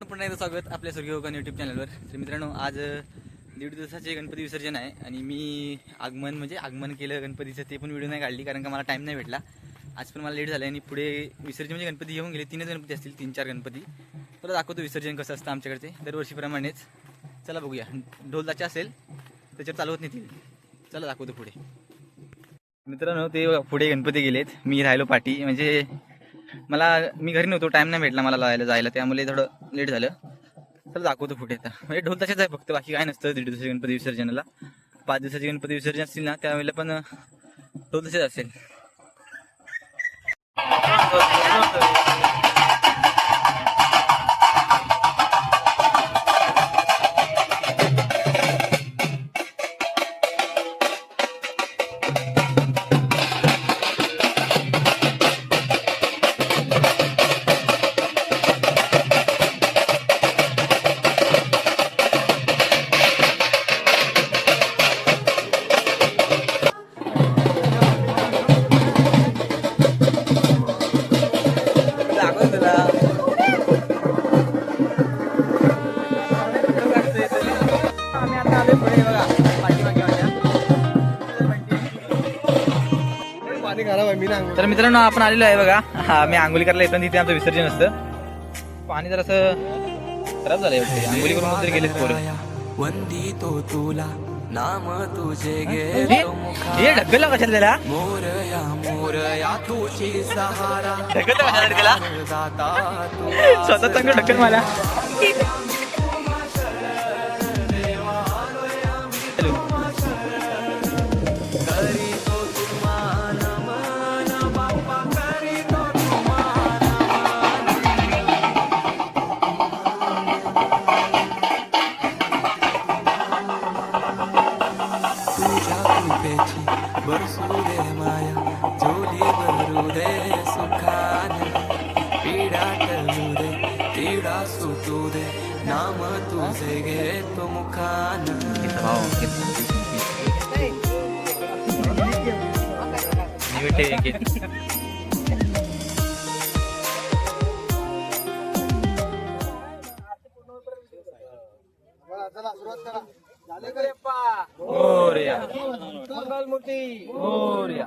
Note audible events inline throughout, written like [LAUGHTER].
पुन्हा एकदा स्वागत आपल्या स्वर्गीय यूट्यूब चॅनलवर. तर मित्रांनो आज दीड दिवसाचे गणपती विसर्जन आहे आणि मी आगमन म्हणजे आगमन केलं गणपतीचं ते पण व्हिडिओ नाही काढली कारण का मला टाईम नाही भेटला. आज पण मला लेट झालं आणि पुढे विसर्जन म्हणजे गणपती येऊन गेले. तीनच गणपती असतील तीन चार गणपती. तुला दाखवतो विसर्जन कसं असतं आमच्याकडचे. दरवर्षीप्रमाणेच. चला बघूया. ढोलदाचे असेल त्याच्यावर चालवत नाही चला दाखवतो पुढे. मित्रांनो ते पुढे गणपती गेलेत. मी राहिलो पाठी म्हणजे मला मी घरी नव्हतो. टाईम नाही भेटला मला लावायला जायला. त्यामुळे थोडं लेट झालं. तर दाखवतो कुठे आता. म्हणजे ढोल तशाच आहे फक्त बाकी काय नसतं दीड दिवसाच्या गणपती विसर्जनाला. पाच दिवसाचे गणपती विसर्जन असतील ना त्यावेळेला पण ढोल तसेच असेल. आम्ही आता आलोय पुढे बघा पाठीमागे माझ्या. तर मित्रांनो आपण आलेलो आहे बघा. हा मी आंघोली करायला येतो तिथे आमचं विसर्जन असतं. पाणी जर असं खराब झालंय वाटतं. करून तरी गेलेत पोरं. वंदितो तुला नाम तुझे हे घेतो ढकलला कशाला त्याला? मोरया मोरया तुझी सहारा ढकलतो कशाला त्याला स्वतः चांगलं ढकल मला. सुटू दे नाम तुझे घेतो मुखान. मोरया मंगलमूर्ती. मोरया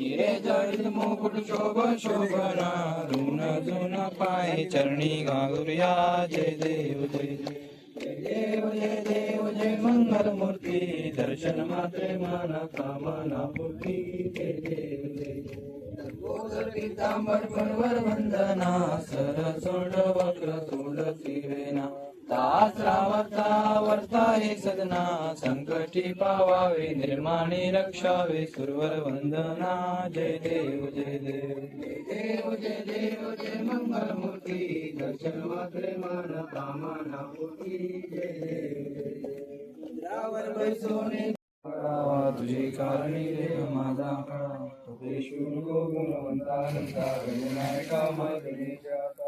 हिरे जडित मुकुट शोभ शोभना ऋण जुन पाय चरणी गागुर्या जय देव जय. देव जय देव जय मंगल मूर्ती. मंगलमूर्ती दर्शन मात्रे माना कामना पूर्ती. जय देव जय पीतांबर वंदना सर सोड वक्र सोंड त्रिवेना तास रावता वर्ता हे सदना संकटी पावावे निर्माणे रक्षावे सुरवर वंदना जय देव जय देव. जय देव जय देव जय मंगल मूर्ती दर्शन मात्रे मान कामना पूर्ती जय देव जय बैसोने पडावा तुझे कारणी रे माझा फळा तुझे शून्य गुणवंता नंता गणनायका गणेशाचा मोर्या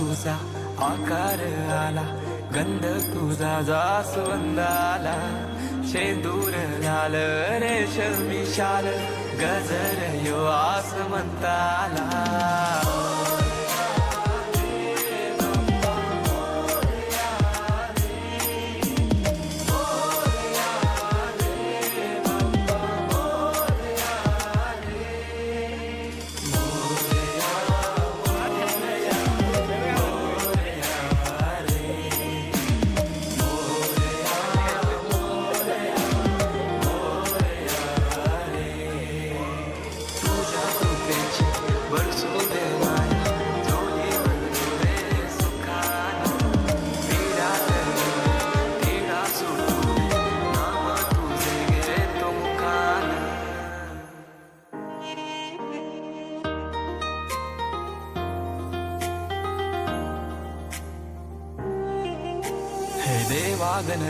तुझा आकार आला गंध तुझा जास्वंद आला शेंदूर झालं रेशमी विशाल गजर यो आसमंत आला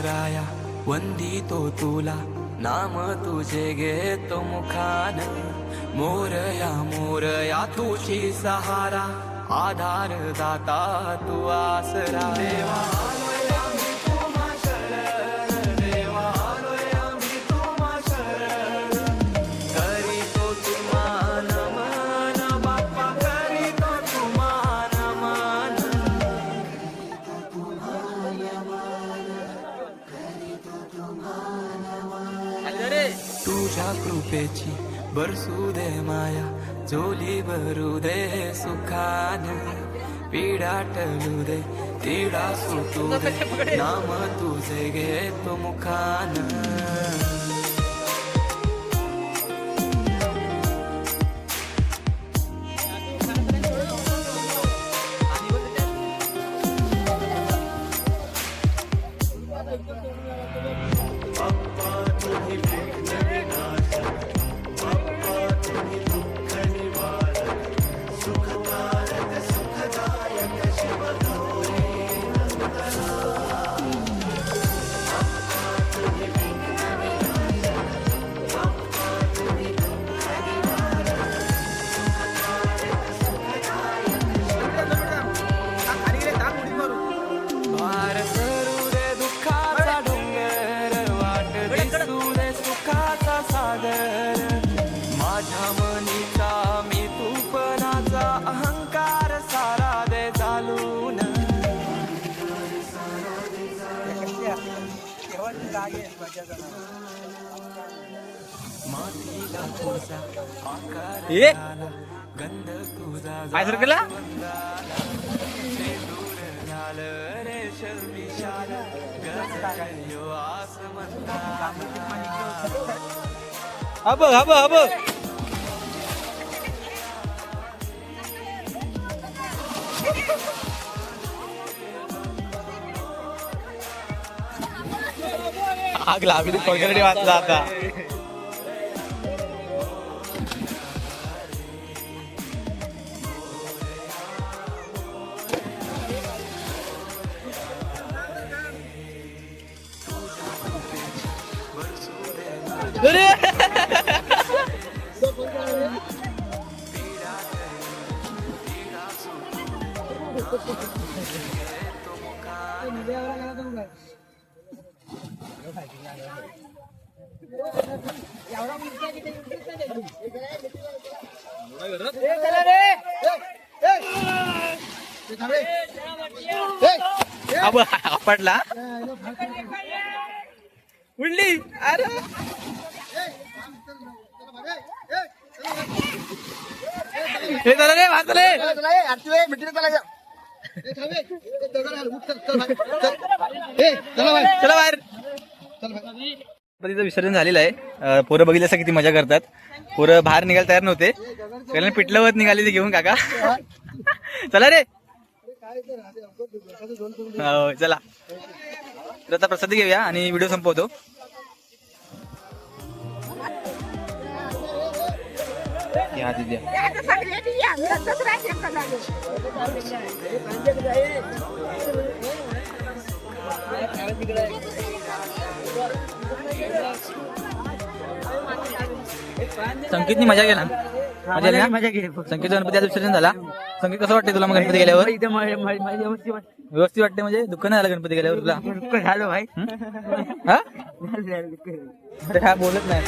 राया वंदी वंदितो तुला नाम तुझे घेतो मुखान. मोरया मोरया तुझी सहारा आधार दाता तू आसरा. देवा तुझ्या बरसू दे माया झोली भरू दे सुखान. पीडा टलू दे तिडा सुटू दे. नाम तुझे घेतो मुखान. भार ए काय केला? हा बघ हा बघ हा बघ. आग लागली पगरडी वाचला आता आपटला. उडली. अरे. हे झालं रे वाचले चला बाहेर. गणपतीचं विसर्जन झालेलं आहे. पोरं बघितलं असं किती मजा करतात. पोरं बाहेर निघायला तयार नव्हते. कारण पिटल्यावर निघाले ते घेऊन काका. चला रे. हो चला. तर आता प्रसाद घेऊया आणि व्हिडिओ संपवतो. या संकेतनी मजा मजा गेला मजा केली संकेत गणपतीचा विसर्जन झाला. संकेत कसं वाटतं तुला मग गणपती गेल्यावर? व्यवस्थित वाटते म्हणजे? दुःख नाही झालं गणपती गेल्यावर तुला? दुःख झालं भाई. [LAUGHS] हा? बोलत नाही.